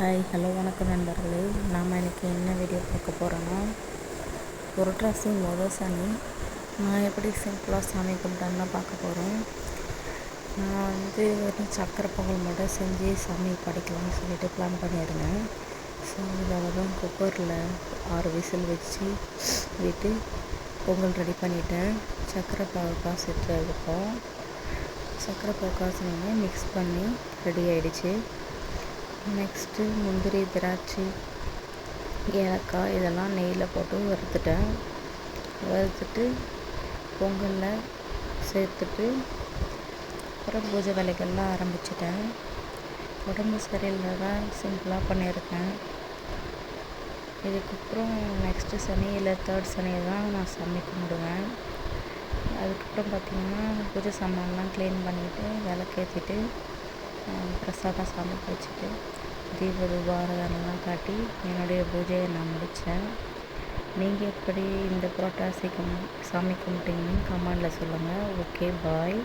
Hi hello வணக்கம் நண்பர்களே. நாம் இன்றைக்கி என்ன வீடியோ பார்க்க போகிறோன்னா புரட்டாசி மொதல் சனி. நான் எப்படி சிம்பிளாக சாமி கும்பிட்டேன்னு பார்க்க போகிறோம் நான் வந்து ஒரு சக்கரை பொங்கல் மட்டும் செஞ்சு சாமி படைக்கலாம்னு சொல்லிட்டு பிளான் பண்ணியிருந்தேன். ஸோ இதாக தான் குக்கரில் ஆறு விசில் வச்சு விட்டு பொங்கல் ரெடி பண்ணிட்டேன். சக்கரை பாவு காசிட்டு இருக்கோம் சக்கரை பாவு காசுனோடனே மிக்ஸ் பண்ணி ரெடி ஆகிடுச்சு நெக்ஸ்ட்டு முந்திரி திராட்சை ஏலக்காய் இதெல்லாம் நெய்யில் போட்டு வறுத்துட்டேன். வறுத்துட்டு பொங்கலில் சேர்த்துட்டு அப்புறம் பூஜை வேலைகள்லாம் ஆரம்பிச்சிட்டேன். உடம்பு சரியில்லை தான் சிம்பிளாக பண்ணியிருக்கேன். இதுக்கப்புறம் நெக்ஸ்ட்டு சனி இல்லை தேர்ட் சனி தான் நான் சாமி கும்பிடுவேன். அதுக்கப்புறம் பார்த்திங்கன்னா பூஜை சாமான்லாம் க்ளீன் பண்ணிவிட்டு விளக்கேற்றிட்டு பிரசாதம் சாமி வச்சுட்டு தீப தூபாரதெல்லாம் காட்டி என்னுடைய பூஜையை நான் முடித்தேன் நீங்கள் எப்படி இந்த புரட்டாசி கும் சாமி கும்பிட்டீங்கன்னு கமெண்டில் சொல்லுங்கள் ஓகே பாய்.